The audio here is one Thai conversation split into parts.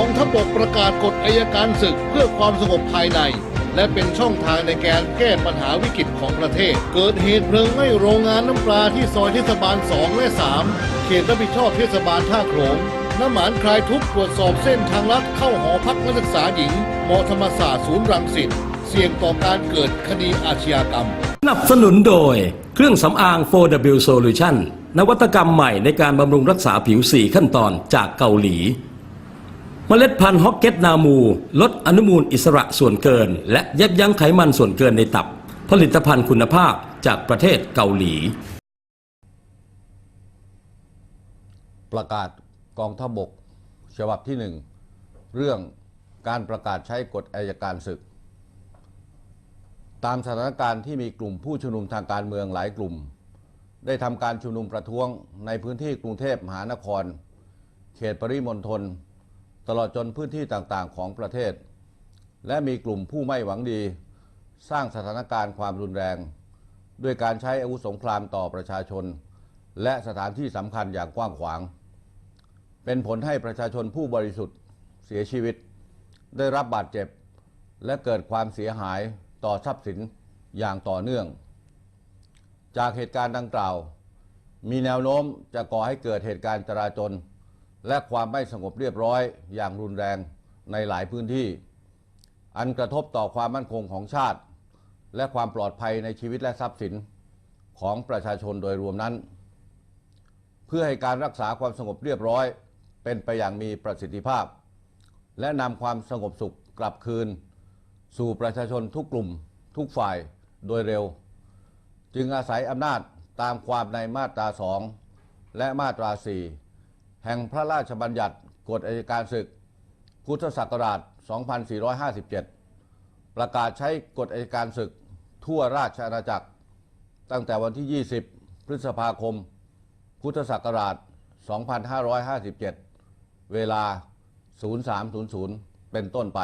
องทัพบกประกาศกฎอายการศึกเพื่อความสงบภายใน และเป็นช่องทางในการแก้ปัญหาวิกฤตของประเทศ เกิดเหตุเพลิงไหม้โรงงานน้ำปลาที่ซอยเทศบาล 2 และ 3 เขตรับผิดชอบเทศบาลท่าโขลงน้ำหมานคลายทุกตรวจสอบเส้นทางลัดเข้าหอพักนักศึกษาหญิงมธรรมศาสตร์ศูนย์รังสิตเสี่ยงต่อการเกิดคดีอาชญากรรมสนับสนุนโดย เครื่องสำอาง 4W Solution นวัตกรรมใหม่ในการบำรุงรักษาผิว 4 ขั้นตอนจากเกาหลี เมล็ดพันธุ์ฮอกเก็ตนามู ลดอนุมูลอิสระส่วนเกิน และยับยั้งไขมันส่วนเกินในตับ ผลิตภัณฑ์คุณภาพจากประเทศเกาหลี ประกาศกองทัพบก ฉบับที่หนึ่งเรื่องการประกาศใช้กฎอายการศึก ตามสถานการณ์ที่มีกลุ่มผู้ชุมนุมทางการเมืองหลายกลุ่ม ได้ทำการชุมนุมประท้วงในพื้นที่กรุงเทพมหานคร เขตปริมณฑล ตลอดจนพื้นที่ต่างๆ ของประเทศ และมีกลุ่มผู้ไม่หวังดี สร้างสถานการณ์ความรุนแรง ด้วยการใช้อาวุธสงครามต่อประชาชน และสถานที่สำคัญอย่างกว้างขวาง เป็นผลให้ประชาชนผู้บริสุทธิ์เสียชีวิต ได้รับบาดเจ็บ และเกิดความเสียหายต่อทรัพย์สินอย่างต่อเนื่อง จากเหตุการณ์ดังกล่าว มีแนวโน้มจะก่อให้เกิดเหตุการณ์จราจน และความไม่สงบเรียบร้อยอย่างรุนแรงในหลายพื้นที่ อันกระทบต่อความมั่นคงของชาติ และความปลอดภัยในชีวิตและทรัพย์สินของประชาชนโดยรวมนั้น เพื่อให้การรักษาความสงบเรียบร้อย เป็นไปอย่างมีประสิทธิภาพ และนำความสงบสุขกลับคืน สู่ประชาชนทุกกลุ่ม ทุกฝ่ายโดยเร็ว จึงอาศัยอำนาจตามความในมาตราสองและมาตราสี่ แห่งพระราชบัญญัติกฎอัยการศึก พุทธศักราช 2457 ประกาศใช้กฎอัยการศึกทั่วราชอาณาจักร ตั้งแต่วันที่ 20 พฤษภาคม พุทธศักราช 2557 เวลา 0300 เป็นต้นไป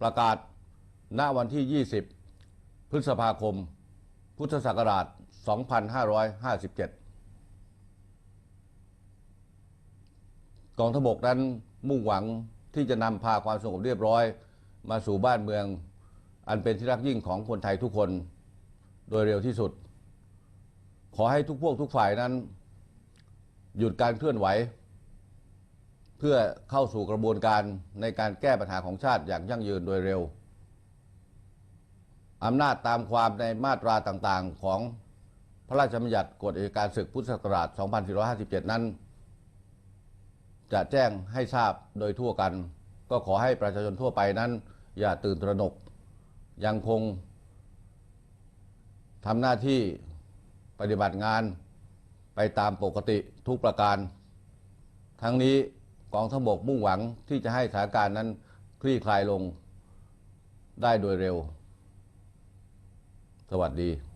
ประกาศณวันที่ 20 พฤษภาคม พุทธศักราช 2557 กองทพบกนั้นมุ่งหวังที่จะนำพาความสงบเรียบร้อย มาสู่บ้านเมือง อันเป็นที่รักยิ่งของคนไทยทุกคน โดยเร็วที่สุด ขอให้ทุกพวกทุกฝ่ายนั้น หยุดการเคลื่อนไหว เพื่อเข้าสู่กระบวนการในการแก้ปัญหาของชาติอย่างยั่งยืนโดยเร็วอำนาจตามความในมาตราต่างๆ ของพระราชบัญญัติกฎอัยการศึกพุทธศักราช 2457 นั้น จะแจ้งให้ทราบโดยทั่วกัน ก็ขอให้ประชาชนทั่วไปนั้น อย่าตื่นตระหนก ยังคงทำหน้าที่ปฏิบัติงานไปตามปกติทุกประการ ทั้งนี้กองทัพบกมุ่งหวังที่จะให้สถานการณ์นั้นคลี่คลายลงได้โดยเร็ว สวัสดี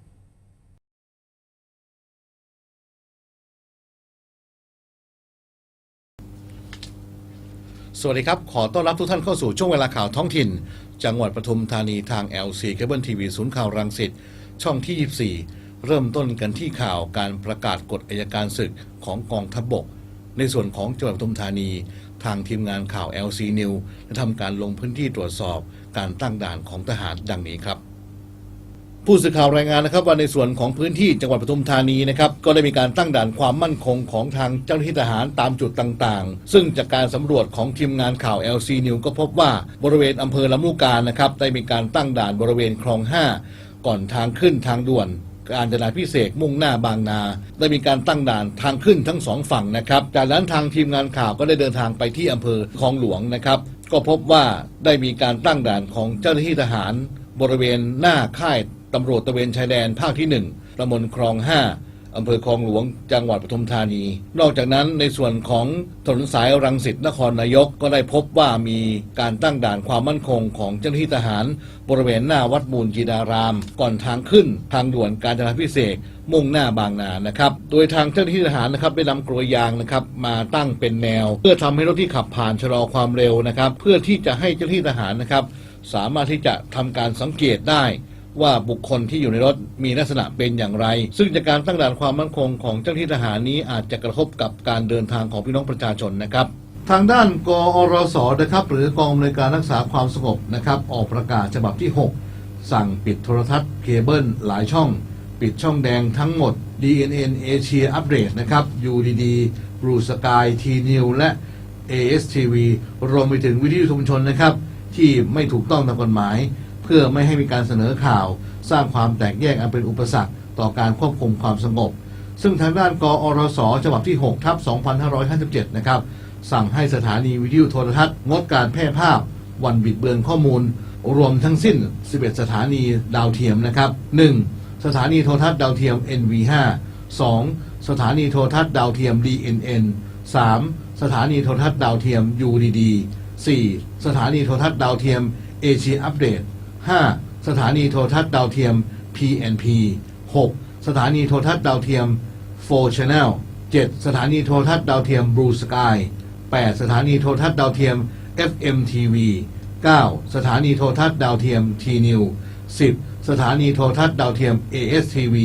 สวัสดีครับ ขอต้อนรับทุกท่านเข้าสู่ช่วงเวลาข่าวท้องถิ่น จังหวัดปทุมธานีทาง LC Cable TV ศูนย์ข่าวรังสิตช่องที่ 24 เริ่มต้นกันที่ข่าวการประกาศกฎอายการศึกของกองทัพบก ในส่วนของจังหวัดปทุมธานี ทางทีมงานข่าว LC News ได้ทำการลงพื้นที่ตรวจสอบการตั้งด่านของทหารดังนี้ครับ ผู้สื่อข่าวรายงานนะครับว่าในส่วนของพื้นที่จังหวัดปทุมธานีนะครับก็ได้มีการตั้งด่านความมั่นคงของทางเจ้าหน้าที่ทหารตามจุดต่างๆ ซึ่งจากการสำรวจของทีมงานข่าว LC News ก็พบว่าบริเวณอำเภอลำลูกกานะครับได้มีการตั้งด่านบริเวณคลอง 5 ก่อนทางขึ้นทางด่วนการจนาพิเศษมุ่งหน้าบางนา ได้มีการตั้งด่านทางขึ้นทั้งสองฝั่งนะครับ จากนั้นทางทีมงานข่าวก็ได้เดินทางไปที่อำเภอคลองหลวงนะครับ ก็พบว่าได้มีการตั้งด่านของเจ้าหน้าที่ทหาร บริเวณหน้าค่าย ตำรวจตะเวนชายแดนภาคที่ 1ตำบลคลอง 5อำเภอคลองหลวง จังหวัดปทุมธานี นอกจากนั้นในส่วนของถนนสายรังสิตนครนายกก็ได้พบว่ามีการตั้งด่านความมั่นคงของเจ้าหน้าที่ทหาร บริเวณหน้าวัดมูลจีดาราม ก่อนทางขึ้น ทางด่วนการจนาพิเศษมุ่งหน้าบางนานะครับ โดยทางเจ้าหน้าที่ทหารนะครับได้นำกลวยยางนะครับมาตั้งเป็นแนว เพื่อทำให้รถที่ขับผ่านชะลอความเร็วนะครับ เพื่อที่จะให้เจ้าหน้าที่ทหารนะครับสามารถที่จะทำการสังเกตได้ ว่าบุคคลที่อยู่ในรถมีลักษณะเป็นอย่างไร ซึ่งจากการตั้งด่านความมั่นคงของเจ้าหน้าที่ทหารนี้อาจจะกระทบกับการเดินทางของพี่น้องประชาชนนะครับทางด้านกอรสนะครับหรือกองอำนวยการรักษาความสงบนะครับออกประกาศฉบับที่ 6 สั่งปิดโทรทัศน์เคเบิลหลายช่อง ปิดช่องแดงทั้งหมด DNN Asia Update นะครับ UDD Blue Sky T New และ ASTV รวมไปถึงวิทยุชุมชนนะครับ ที่ไม่ถูกต้องตามกฎหมาย พื่อไม่ให้มีการเสนอข่าว สร้างความแตกแยกอันเป็นอุปสรรคต่อการควบคุมความสงบ ซึ่งทางด้านกอรสฉบับที่6ทับ2557 นะครับ สั่งให้สถานีวิทยุโทรทัศน์ งดการแพร่ภาพ วันบิดเบือนข้อมูล รวมทั้งสิ้น 11 สถานีดาวเทียมนะครับ 1. สถานีโทรทัศน์ดาวเทียม NV5 2. สถานีโทรทัศน์ดาวเทียม DNN 3. สถานีโทรทัศน์ดาวเทียม UDD 4. สถานีโทรทัศน์ดาวเทียมเอเชียอัปเดต 5. สถานีโทรทัศน์ดาวเทียม PNP 6. สถานีโทรทัศน์ดาวเทียม 4 Channel 7. สถานีโทรทัศน์ดาวเทียม Blue Sky 8. สถานีโทรทัศน์ดาวเทียม FMTV 9. สถานีโทรทัศน์ดาวเทียม T New 10. สถานีโทรทัศน์ดาวเทียม ASTV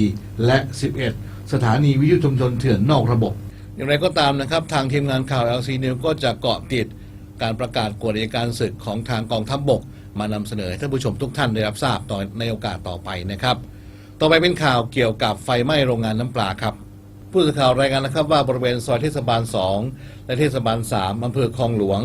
และ 11 สถานีวิทยุชุมชนเถื่อนนอกระบบ อย่างไรก็ตามนะครับ ทางทีมงานข่าว LC News ก็จะเกาะติดการประกาศกฎอัยการศึกของทางกองทัพบบก มานำเสนอให้ท่านผู้ชมทุกท่านได้รับทราบต่อในโอกาสต่อไปนะครับ ต่อไปเป็นข่าวเกี่ยวกับไฟไหม้โรงงานน้ำปลาครับผู้สื่อข่าวรายงานนะครับว่าบริเวณซอยเทศบาล 2 และเทศบาล 3 อำเภอคลองหลวง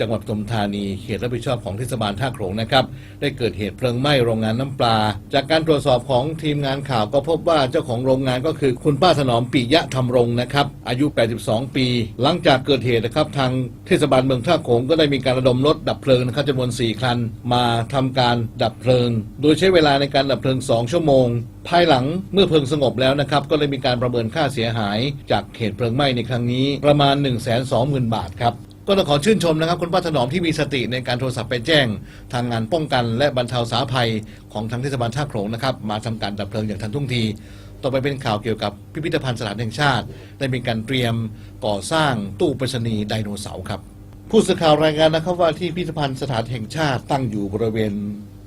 จังหวัดปทุมธานีเขตรับผิดชอบของเทศบาลท่าโขลงนะครับ ได้เกิดเหตุเพลิงไหม้โรงงานน้ำปลา จากการตรวจสอบของทีมงานข่าวก็พบว่าเจ้าของโรงงานก็คือคุณป้าถนอมปิยะธรรมรงค์นะครับ อายุ 82 ปี หลังจากเกิดเหตุนะครับทางเทศบาลเมืองท่าโขงก็ได้มีการระดมรถดับเพลิงนะครับจำนวน 4 คัน มาทำการดับเพลิง โดยใช้เวลาในการดับเพลิง 2 ชั่วโมง ภายหลังเมื่อเพลิงสงบแล้วนะครับ ก็เลยมีการประเมินค่าเสียหาย จากเหตุเพลิงไหม้ในครั้งนี้ประมาณ 1 2 0 0 0 0 บาทครับ ก็ต้องขอชื่นชมนะครับคุณป้าถนอมที่มีสติในการโทรศัพท์ไปแจ้ง ทางงานป้องกัน และบรรเทาสาภัยของทางเทศบาลท่าโขลงนะครับมาทำการดับเพลิงอย่างทันท่วงที ต่อไปเป็นข่าวเกี่ยวกับพิพิธภัณฑ์สถานแห่งชาติ ได้มีการเตรียมก่อสร้างตู้ไปรษณีย์ไดโนเสาร์ครับผู้สื่อข่าวรายงานนะครับว่าที่พิพิธภัณฑ์สถานแห่งชาติตั้งอยู่บริเวณ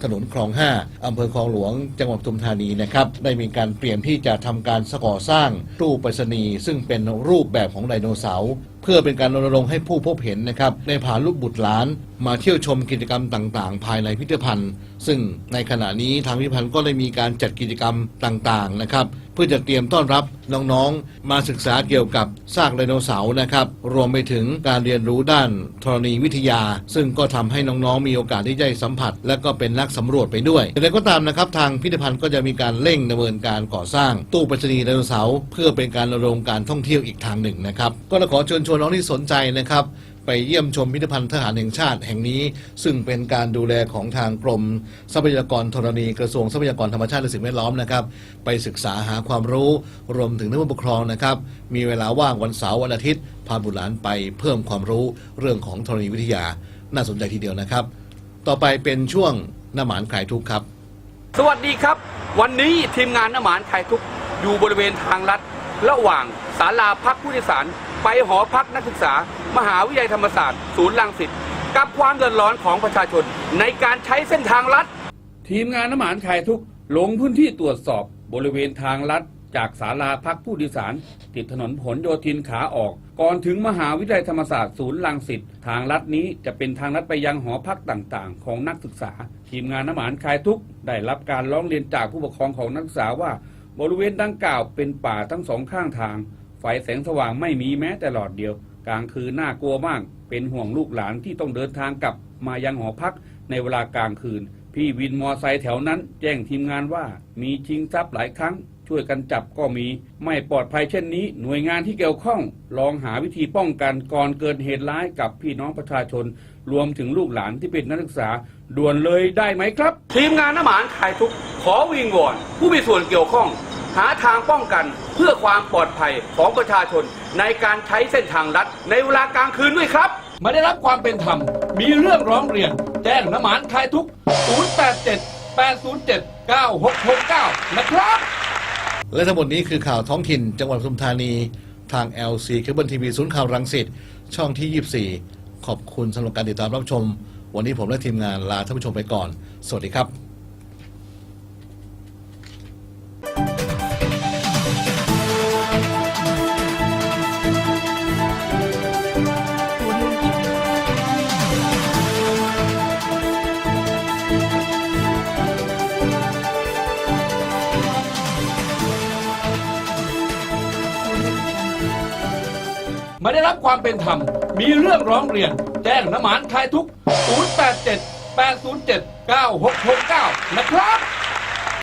ถนนคลอง 5 อำเภอคลองหลวง จังหวัดปทุมธานีนะครับ ได้มีการเตรียมที่จะทำการก่อสร้างตู้ไปรษณีย์ซึ่งเป็นรูปแบบของไดโนเสาร์เพื่อเป็นการรณรงค์ให้ผู้พบเห็นนะครับในพาลูกบุตรหลาน มาเที่ยวชมกิจกรรมต่างๆ ภายในพิพิธภัณฑ์ ซึ่งในขณะนี้ทางพิพิธภัณฑ์ก็ได้มีการจัดกิจกรรมต่างๆนะครับ พื่อจะเตรียมต้อนรับน้องๆ มาศึกษาเกี่ยวกับซากไดโนเสาร์นะครับ รวมไปถึงการเรียนรู้ด้านธรณีวิทยา ซึ่งก็ทำให้น้องๆ มีโอกาสที่จะได้สัมผัส และก็เป็นนักสำรวจไปด้วยแต่างไรก็ตามนะครับ ทางพิพิธภัณฑ์ก็จะมีการเร่งดำเนินการก่อสร้างตู้ปรษณีย์ไดโนเสาร์เพื่อเป็นการรณรงค์การท่องเที่ยวอีกทางหนึ่งนะครับ ก็ขอเชิญชวนน้องที่สนใจนะครับ ไปเยี่ยมชมพิพิธภัณฑ์ทหารแห่งชาติแห่งนี้ ซึ่งเป็นการดูแลของทางกรม ทรัพยากรธรณีกระทรวงทรัพยากรธรรมชาติและสิ่งแวดล้อมนะครับ ไปศึกษาหาความรู้รวมถึงนักปกครองนะครับ มีเวลาว่างวันเสาร์วันอาทิตย์พาบุตรหลานไปเพิ่มความรู้เรื่องของธรณีวิทยาน่าสนใจทีเดียวนะครับ ต่อไปเป็นช่วงหน้าหมานขายทุกครับ สวัสดีครับ วันนี้ทีมงานน้ำหมานขายทุกอยู่บริเวณทางลัด ระหว่างศาลาพักผู้โดยสารไปหอพักนักศึกษา มหาวิทยาลัยธรรมศาสตร์ ศูนย์รังสิตกับความเดือดร้อนของประชาชนในการใช้เส้นทางลัด ทีมงานน้ำหมานขายทุกลงพื้นที่ตรวจสอบบริเวณทางลัด จากศาลาพักผู้โดยสาร ติดถนนผลโยธินขาออก ก่อนถึงมหาวิทยาลัยธรรมศาสตร์ศูนย์รังสิตทางลัดนี้จะเป็นทางลัดไปยังหอพักต่างๆ ของนักศึกษา ทีมงานน้ำหมานคายทุกได้รับการร้องเรียนจากผู้ปกครองของนักศึกษาว่า บริเวณดังกล่าวเป็นป่าทั้งสองข้างทางไฟแสงสว่างไม่มีแม้แต่หลอดเดียว กลางคืนน่ากลัวมาก เป็นห่วงลูกหลานที่ต้องเดินทางกลับมายังหอพักในเวลากลางคืน พี่วินมอไซค์แถวนั้น แจ้งทีมงานว่ามีชิงทรัพย์หลายครั้ง ช่วยกันจับก็มี ไม่ปลอดภัยเช่นนี้ หน่วยงานที่เกี่ยวข้อง ลองหาวิธีป้องกันก่อนเกิดเหตุร้ายกับพี่น้องประชาชน รวมถึงลูกหลานที่เป็นนักศึกษา ด่วนเลยได้ไหมครับ ทีมงานน้ำหมานขายทุกขอวิงวอนผู้มีส่วนเกี่ยวข้อง หาทางป้องกัน พื่อความปลอดภัยของประชาชน ในการใช้เส้นทางลัดในเวลากลางคืนด้วยครับ ไม่ได้รับความเป็นธรรม มีเรื่องร้องเรียน แจ้งน้ำหมานคลายทุกข์087 807 9669 นะครับ และทั้งหมดนี้คือข่าวท้องถิ่นจังหวัดปทุมธานี ทาง LC เคเบิลทีวีศูนย์ข่าวรังสิตช่องที่ 24 ขอบคุณสำหรับการติดตามรับชม วันนี้ผมและทีมงานลาท่านผู้ชมไปก่อน สวัสดีครับ ไม่ได้รับความเป็นธรรม มีเรื่องร้องเรียน แจ้งน้ำหมานคลายทุก 087 807 9669 นะครับ